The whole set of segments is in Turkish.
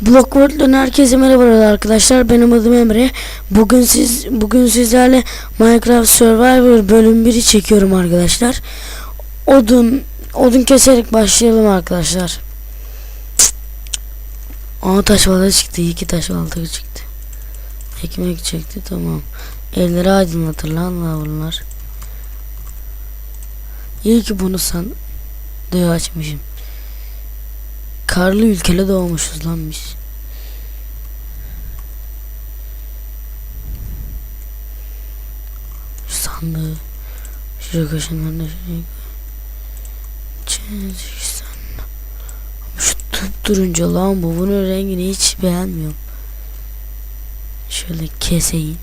Blockworld'den herkese merhabalar arkadaşlar. Benim adım Emre. Bugün siz bugün sizlerle Minecraft Survivor bölüm 1'i çekiyorum arkadaşlar. Odun odun keserek başlayalım arkadaşlar. Aa taş balta çıktı. iki taş balta çıktı. Ekmek çekti tamam. Elleri aydınlatır lan la bunlar. İyi ki bunu sen diye açmışım. Karlı ülkede doğmuşuz lan biz. Sandığı şuraya köşelerine şuraya sandığı. Şu tup durunca lan bu bunun rengini hiç beğenmiyorum. Şöyle keseyim.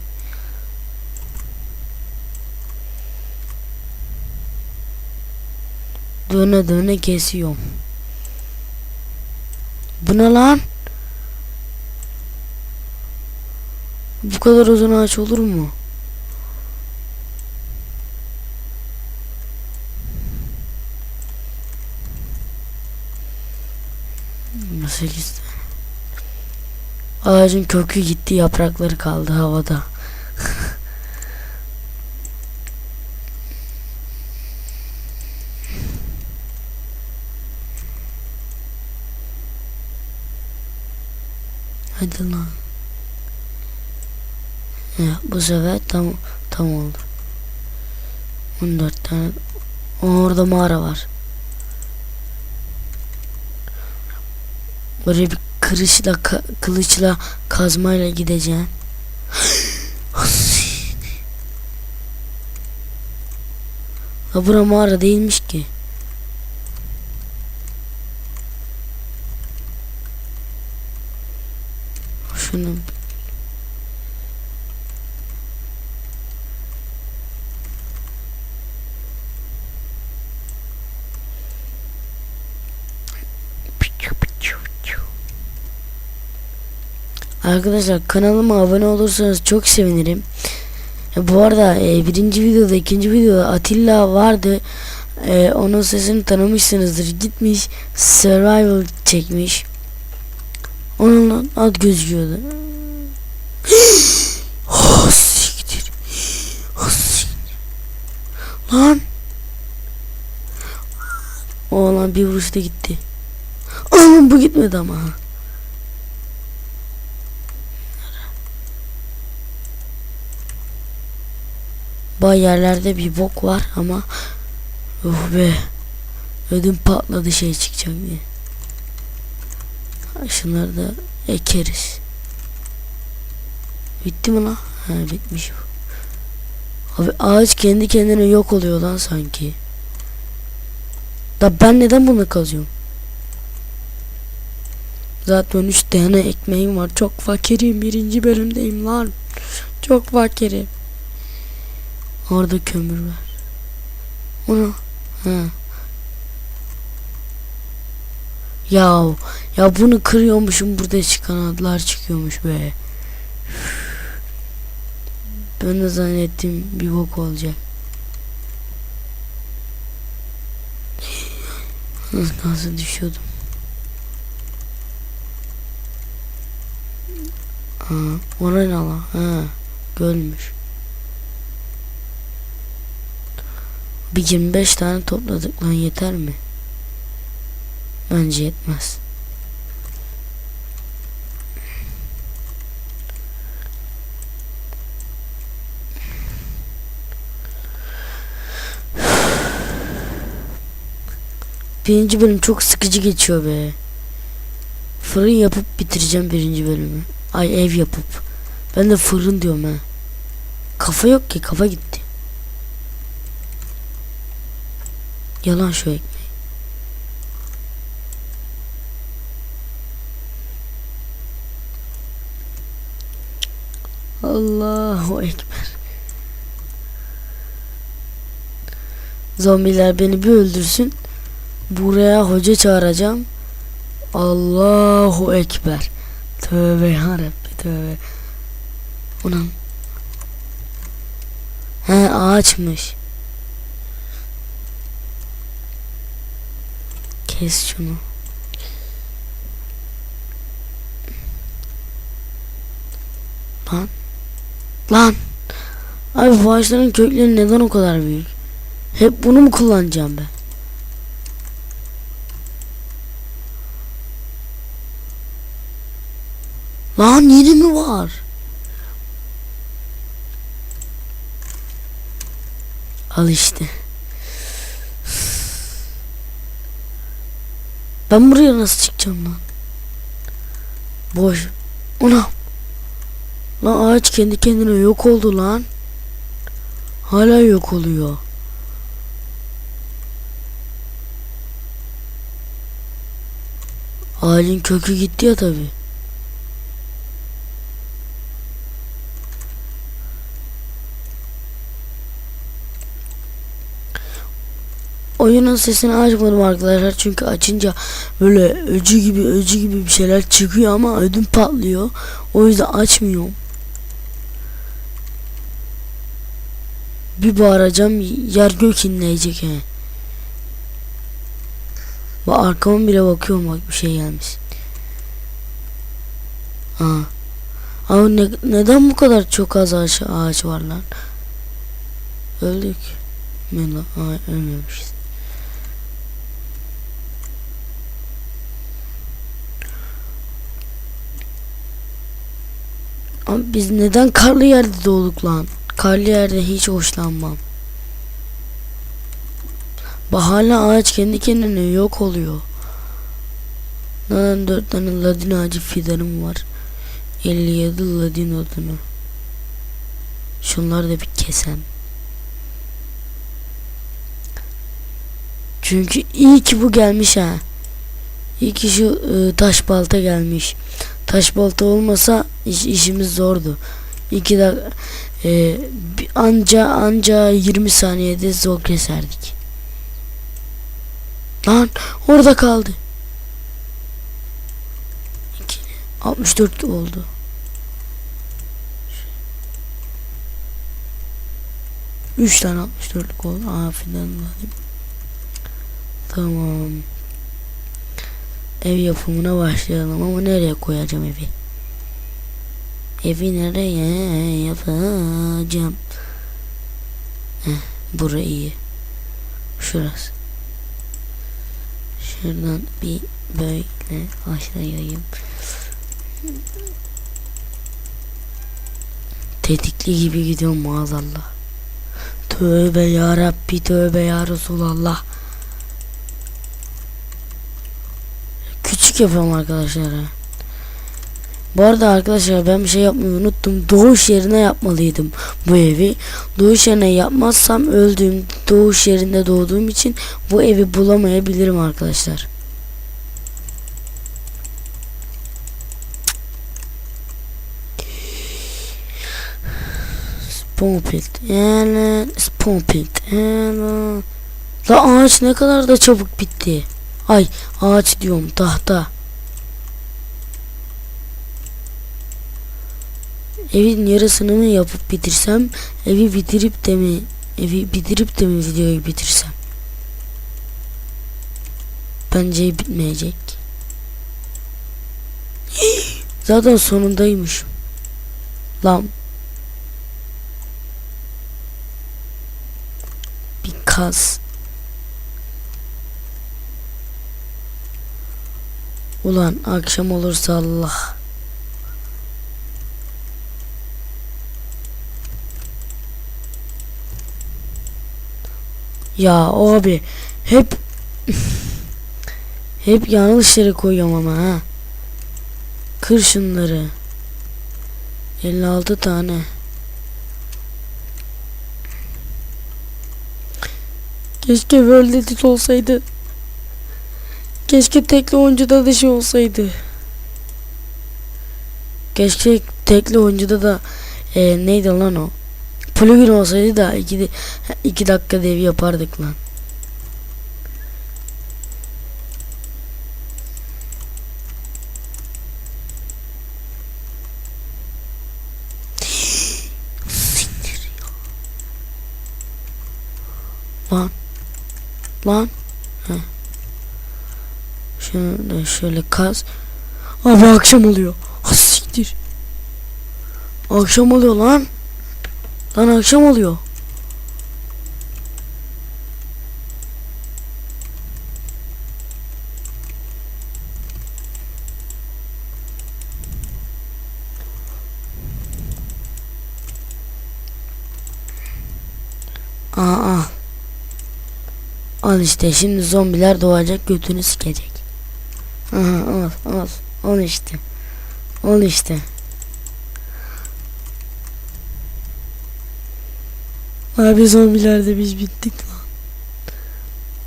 Döne döne kesiyorum. Bu ne lan? Bu kadar uzun ağaç olur mu? Tane. Ağacın kökü gitti yaprakları kaldı havada. Hadi lan. Ya bu sefer tam tam oldu. 14 tane. Orada mağara var. Böyle bir kırışla ka- kılıçla kazmayla gideceğim. Ha bura mağara değilmiş ki. Şunu Arkadaşlar kanalıma abone olursanız çok sevinirim. E, bu arada e, birinci videoda ikinci videoda Atilla vardı. E, onun sesini tanımışsınızdır. Gitmiş survival çekmiş. Onun ad gözüküyordu. oh, siktir. Oh, siktir. Lan. Oğlan bir vuruşta gitti. Oğlum bu gitmedi ama. Bay yerlerde bir bok var ama Oh be Ödüm patladı şey çıkacak diye Şunları da ekeriz Bitti mi lan? Ha bitmiş Abi ağaç kendi kendine yok oluyor lan sanki Da ben neden bunu kazıyorum? Zaten 3 tane ekmeğim var. Çok fakirim. Birinci bölümdeyim lan. Çok fakirim. Orada kömür var. Onu. Ha. Ya ya bunu kırıyormuşum burada çıkan adlar çıkıyormuş be. Ben de zannettim bir bok olacak. Nasıl düşüyordum. Ha, ona ne? Ha, gölmüş. Bir 25 tane topladık lan yeter mi? Bence yetmez. Birinci bölüm çok sıkıcı geçiyor be. Fırın yapıp bitireceğim birinci bölümü. Ay ev yapıp. Ben de fırın diyorum ha. Kafa yok ki kafa gitti. Yalan şu ekmeği. Allahu Ekber. Zombiler beni bir öldürsün. Buraya hoca çağıracağım. Allahu Ekber. Tövbe yarabbi tövbe. Ulan. He ağaçmış. Kes. Lan. Lan. Abi bu ağaçların kökleri neden o kadar büyük? Hep bunu mu kullanacağım ben? Lan yeni mi var? Al işte. Ben buraya nasıl çıkacağım lan? Boş. Ona. Lan ağaç kendi kendine yok oldu lan. Hala yok oluyor. Ağacın kökü gitti ya tabi. Oyunun sesini açmadım arkadaşlar çünkü açınca böyle öcü gibi öcü gibi bir şeyler çıkıyor ama ödüm patlıyor. O yüzden açmıyorum. Bir bağıracağım yer gök inleyecek he. Bak arkama bile bakıyorum bak bir şey gelmiş. Aa. Ama ne, neden bu kadar çok az ağaç, ağaç var lan? Öldük. Ben ölmemişiz. Ama biz neden karlı yerde doğduk lan? Karlı yerde hiç hoşlanmam. Bak hala ağaç kendi kendine yok oluyor. Neden dört tane ladin ağacı fidanım var. 57 ladin odunu. Şunları da bir kesem. Çünkü iyi ki bu gelmiş ha. İyi ki şu e, taş balta gelmiş. Taş balta olmasa iş, işimiz zordu. İki dakika e, anca anca 20 saniyede zor keserdik. Lan orada kaldı. İki, 64 oldu. Üç tane 64'lük oldu. Aferin alayım. Tamam. Ev yapımına başlayalım ama nereye koyacağım evi? Evi nereye yapacağım? Heh, burayı iyi. Şurası. Şuradan bir böyle başlayayım. Tetikli gibi gidiyorum maazallah. Tövbe ya Rabbi tövbe ya Resulallah. Küçük yapıyorum arkadaşlar. Bu arada arkadaşlar ben bir şey yapmayı unuttum. Doğuş yerine yapmalıydım bu evi. Doğuş yerine yapmazsam öldüğüm doğuş yerinde doğduğum için bu evi bulamayabilirim arkadaşlar. Spompit. Yani spompit. Yani. La ağaç ne kadar da çabuk bitti. Ay ağaç diyorum tahta. Evin yarısını mı yapıp bitirsem evi bitirip de mi evi bitirip de mi videoyu bitirsem? Bence bitmeyecek. Zaten sonundaymış lan. Bir kaz ulan akşam olursa Allah Ya abi hep hep yanlış yere koyuyorum ama ha. Kır şunları. 56 tane. Keşke World Edit olsaydı. Keşke tekli oyuncuda da şey olsaydı. Keşke tekli oyuncuda da e, neydi lan o? Plugin olsaydı da iki, iki dakika dev yapardık lan. Lan. Lan. Heh. Da şöyle kaz. Abi akşam oluyor. Ha siktir. Akşam oluyor lan. Lan akşam oluyor. Aa. Al işte şimdi zombiler doğacak götünü sikecek. Al al al işte. Al işte. Abi zombilerde biz bittik lan.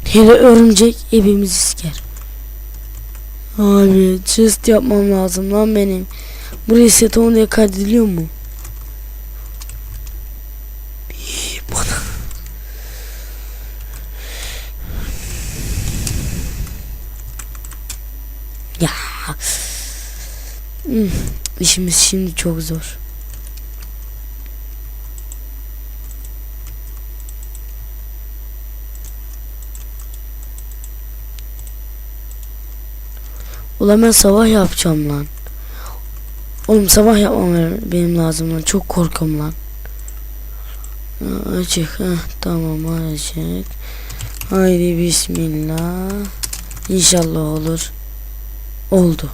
Hele örümcek evimizi siker. Abi chest yapmam lazım lan benim. Buraya set on diye kaydediliyor mu? Bana. Ya. Hmm, şimdi çok zor. Ulan ben sabah yapacağım lan. Oğlum sabah yapmam benim lazım lan. Çok korkuyorum lan. Açık. Heh, tamam açık. Haydi bismillah. İnşallah olur. Oldu.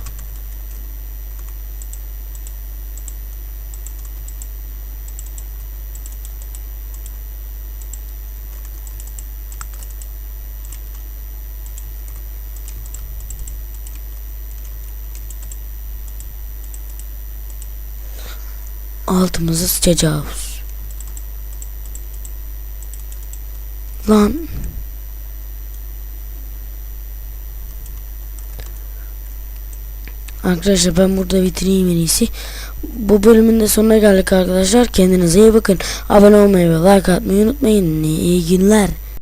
Altımızı sıçacağız. Lan. Arkadaşlar ben burada bitireyim en iyisi. Bu bölümün de sonuna geldik arkadaşlar. Kendinize iyi bakın. Abone olmayı ve like atmayı unutmayın. İyi günler.